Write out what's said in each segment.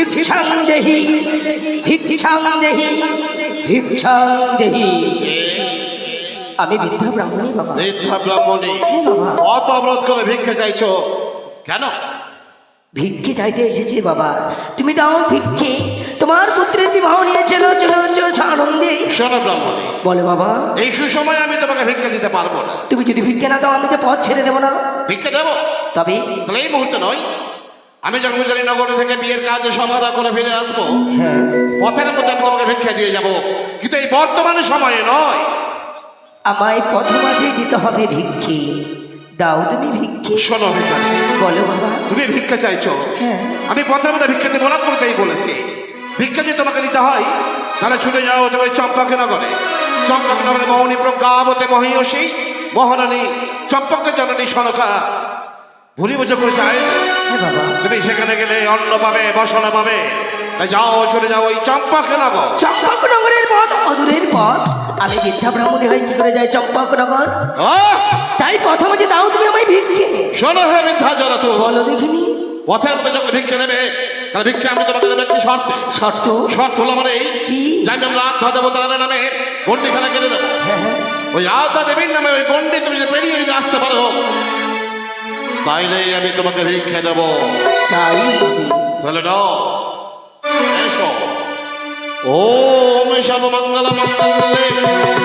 ভিক্ষাং দেহি ভিক্ষাং দেহি ভিক্ষাং দেহি আমি বৃদ্ধা ব্রাহ্মণী বাবা। বৃদ্ধা ব্রাহ্মণী। হ্যাঁ কত অবরোধ করে ভিক্ষা চাইছো? কেন? ভিক্ষে চাইতে এসেছি বাবা। তুমি দাও ভিক্ষে। তোমার পুত্রের বিবাহ নিয়ে চলো আনন্দে। শোনো ব্রাহ্মণী। বলে বাবা। এই সুসময় আমি তোমাকে ভিক্ষা দিতে পারব না। তুমি যদি ভিক্ষা না দাও আমি তো পথ ছেড়ে দেবো না। ভিক্ষা দেবো? তবে এই মুহূর্তে নয়। আমি জন্মজারি নগর থেকে বিয়ের কাজ সমাধা করে ফিরে আসব হ্যাঁ। পথের মধ্যে আমি তোমাকে ভিক্ষা দিয়ে যাব। কিন্তু এই বর্তমানে সময়ে নয়। আমায় পথ মাঝে দিতে হবে ভিক্ষে। দাও তুমি ভিক্ষে। শোনো বলো বাবা। তুমি ভিক্ষা চাইছো? হ্যাঁ। আমি পথের মধ্যে ভিক্ষাতে দেবো না পূর্বেই বলেছি। ভিক্ষা যদি তোমাকে নিতে হয় তাহলে ছুটে যাও তুমি চম্পাকে নগরে। চম্পাকে নগরে মোহনী প্রজ্ঞাবতে মহিষী মহারানী চম্পককে জননী সনকা ভুলি বুঝে করেছে আয়োজন হ্যাঁ তুমি সেখানে গেলে অন্ন পাবে বসনা পাবে। তাই যাও চলে যাও ওই চম্পাকে নগর চম্পকনগরের পথ অদূরের পথ। আমি বৃদ্ধা ব্রাহ্মণী হয়ে কি করে যাই চম্পকনগর! তাই প্রথমে যে দাও তুমি আমায় ভিক্ষে। শোনো হে মিথ্যা জল তো বলো দেখিনি। পথের মধ্যে যখন ভিক্ষা নেবে তাহলে ভিক্ষা আমি তোমাকে দেবো একটি শর্তে। শর্ত? শর্ত হলো মানে এই। কি? যে আমি আমরা আত্মা দেবতার নামে গন্ডি ফেলা কেটে দেবো ওই আত্মা দেবীর নামে ওই গন্ডি তুমি যদি পেরিয়ে যদি আসতে পারো তাইলেই আমি তোমাকে ভিক্ষা দেব। তাই। তাহলে নাও এসো। ওম সর্বমঙ্গল মঙ্গলে শিব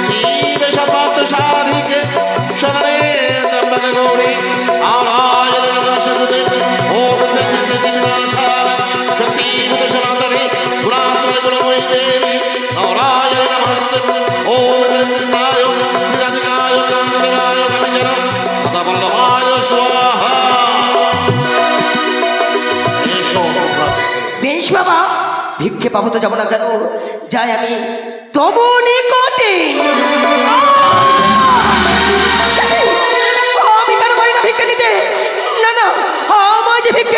বেশ বাবা, ভিক্ষে পাবো তো যাব না কেন? যাই আমি তবু নিকটে আমি নিতে? না না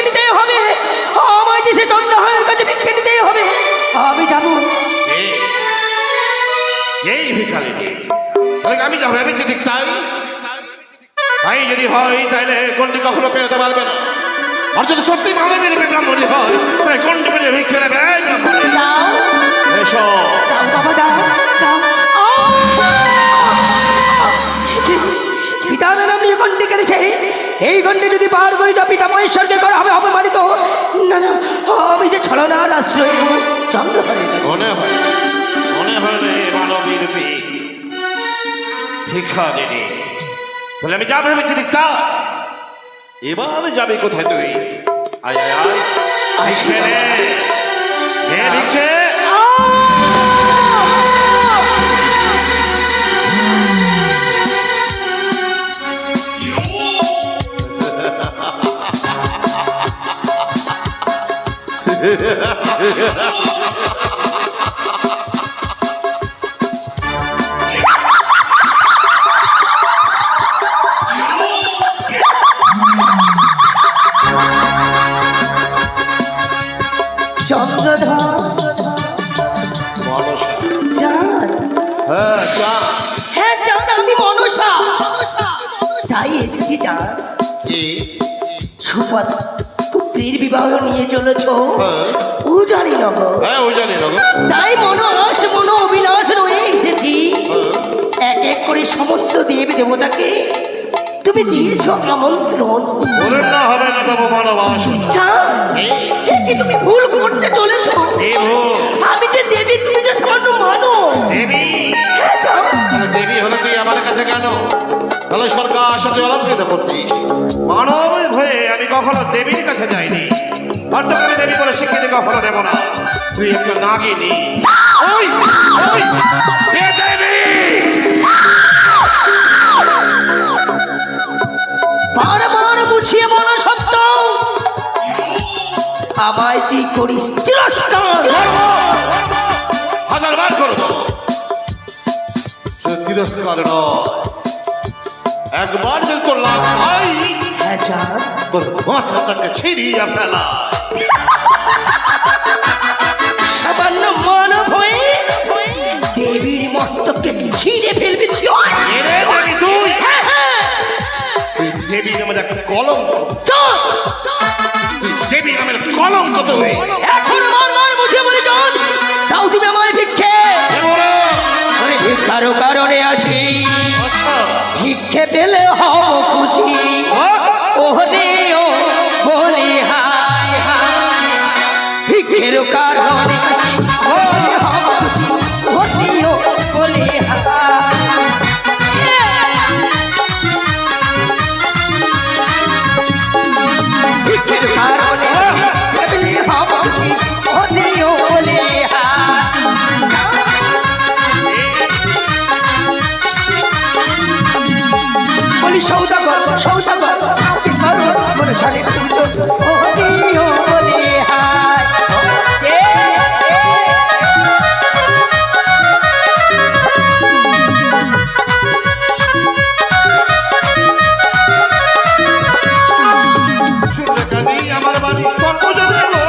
নিতেই হবে সে চন্দ্রহারের কাছে হবে, আমি যাব। আমি যা ভেবেছি ঠিক তাই? তাই যদি হয় তাহলে কোনটি কখনো পেতে পারবে না। আর যদি সত্যি মানবী রূপে ব্রাহ্মণী হয় তাহলে কোনটি পেয়ে ভিক্ষে নেবে এসো। বাবা দাও পিতার নাম নিয়ে এই গন্ডি যদি পার করি তো পিতা মহেশ্বরকে করা হবে অপমানিত না না আমি যে ছলনার আশ্রয় নেব চন্দ্রহরের কাছে। মনে হয় মনে হয় রে মানবী ভিক্ষা দেনি তাহলে আমি যা ভেবেছি তা। এবার যাবে কোথায় তুই আয় আয় আয়। ভিক্ষে হ্যাঁ চা। হ্যাঁ চাঁদ আমি মনসা। তাই এসেছি চাঁদ কি? পুত্রীর বিবাহ নিয়ে চলেছ? হ্যাঁ। ও জানি না গো। হ্যাঁ ও জানি না গো। তাই মন মন অভিলাষ রয়ে এসেছি। এক এক করে সমস্ত দেব দেবতাকে তুমি দিয়েছ আমন্ত্রণ। ওরে না হবে না ভালোবাসা চাঁদ কেন? তাহলে সরকার সাথে অলঙ্কৃত করতিস মানব হয়ে আমি কখনো দেবীর কাছে যাইনি। তোকে আমি দেবী বলে স্বীকৃতি কখনো দেব না। তুই একটু নাগিনি। ওই ওই বারবার বুঝিয়ে বলা সত্য আমায় তুই করিস তিরস্কার। হাজার বার করব। তিরস্কার নয়। একবার যে করলাম ভাই হয় তোর মাথাটাকে ছিঁড়িয়ে ফেলা ছিঁড়ে কারও কারণে আসি। ভিক্ষে পেলে হব খুশি। ওরে ও বলি হায় হায়। ভিক্ষের কার সুন্দরকানী আমার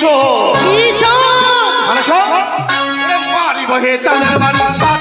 বলব তুই শো মানে শো ওরে মারিব হে তাদের বাড়ি।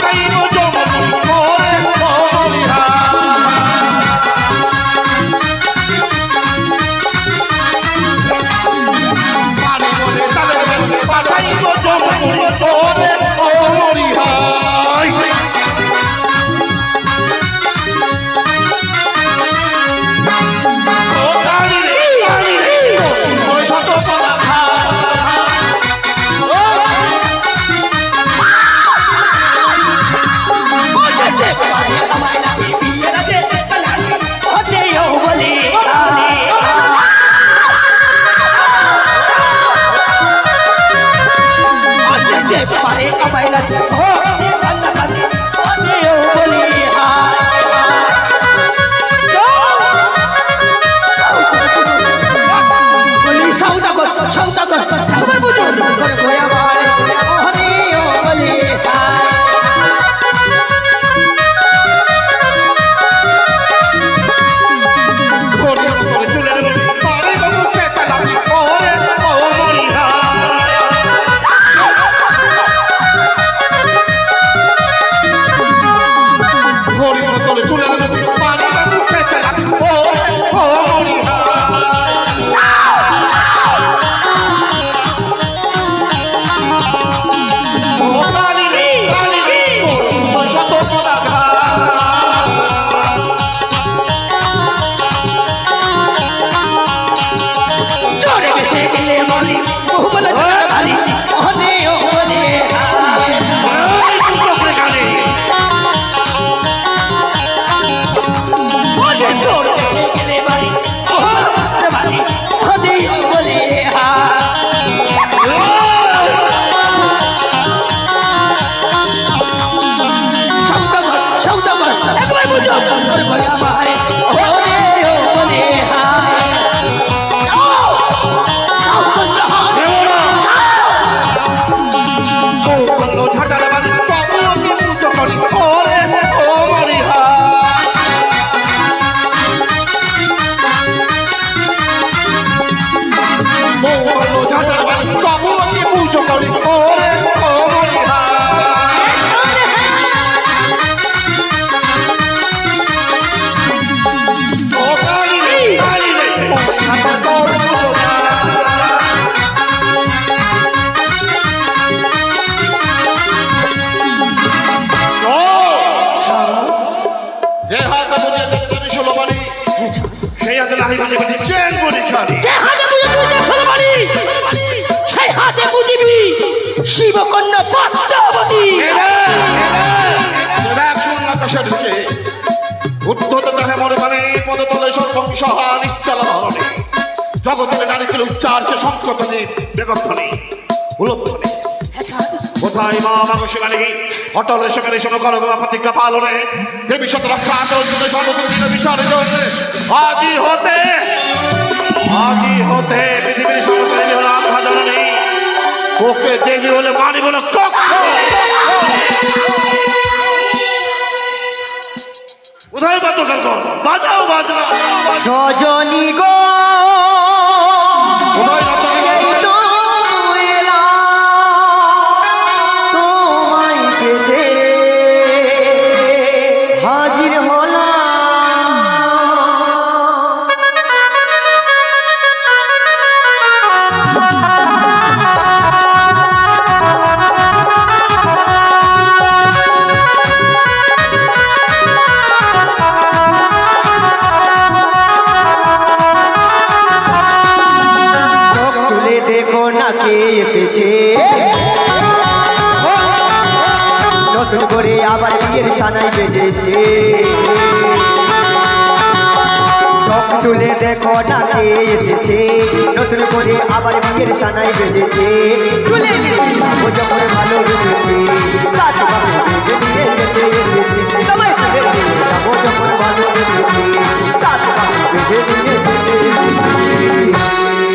সাথে বুঝিবি শিবকন্যা পদ্মাবতী উদ্ধত তাহে মরে মানে পদতলে সর্বংসহা নিশ্চল ধরণে জগতের নারী ছিল উচ্চার্য সংকটনে বেগত্থনে উলব্ধনে কোথায় মা মানুষে মানে অটল সেখানে শোনো করো গোমা প্রতিজ্ঞা পালনে দেবী শত রক্ষা আন্দোলন সর্বদিন বিসর্জন আজই হতে আজই হতে পৃথিবীর সমস্ত দেবী হলো জননী ওকে দেবী বলে মানি বলে কক্ষ কোথায় বাদ্যকার কর? বাজাও বাজনা সজনী গো। কোথায় করে আবার বিয়ের সানাই বেজেছে চোখ তুলে দেখো ডাকে এসেছে। নতুন করে আবার বিয়ের সানাই বেজেছে ভালো ভালো